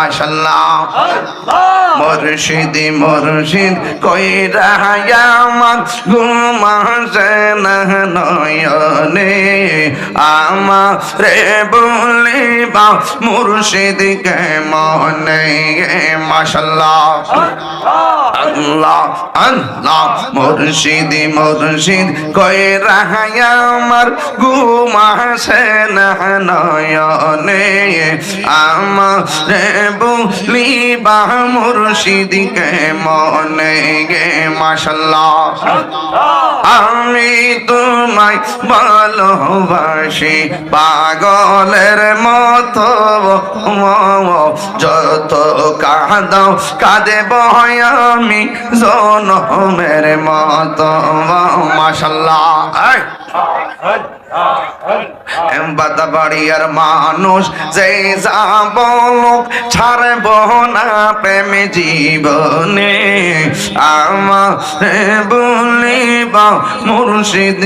মাশাল্লাহ। মুর্শিদি মুর্শিদ কইরা আমার ঘুমাসে না নয়নে। আমার রে বলিবা মুর্শিদকে মনে মাশাল্লাহ। আল্লাহ। আল্লাহ মুর্শিদি মুর্শিদ কই রাহায়া আমার ঘুমাসে না নয়নে। আমার বলিবা মুর্শিদকে মনে গে, মাশাল্লাহ। আমি তোমায় ভালোবাসি, পাগলের মতো। যত কাঁদাও কাঁদে আমি জনমের মতো। মাশাল্লাহ। এই। মানুষ যে যাব লোক ছাড়ব না প্রেম জীবনে আমার বলিবা মুর্শিদ